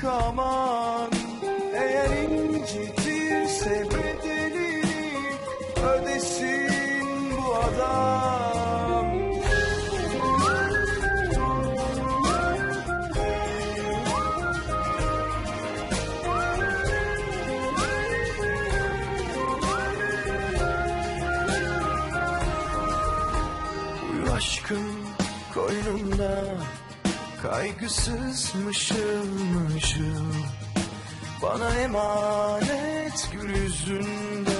Ayrılık aman Eğer incitirse bedelini Ödesin bu adam. Uyu aşkın koynunda Kaygısız mışıl Bana emanet gül yüzünde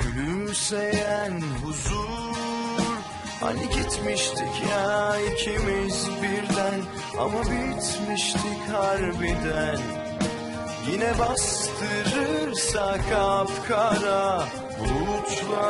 Gülümseyen huzur. Hani gitmiştik ya ikimiz birden Ama bitmiştik harbiden. Yine bastırırsa kapkara Bulutlar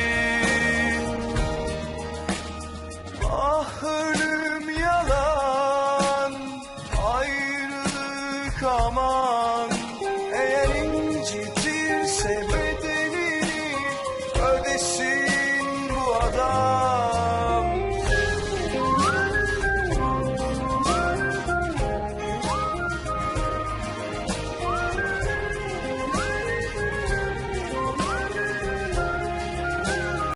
Ah yalan Ayrılık aman. Eğer incitirse bedelini Ödesin bu adam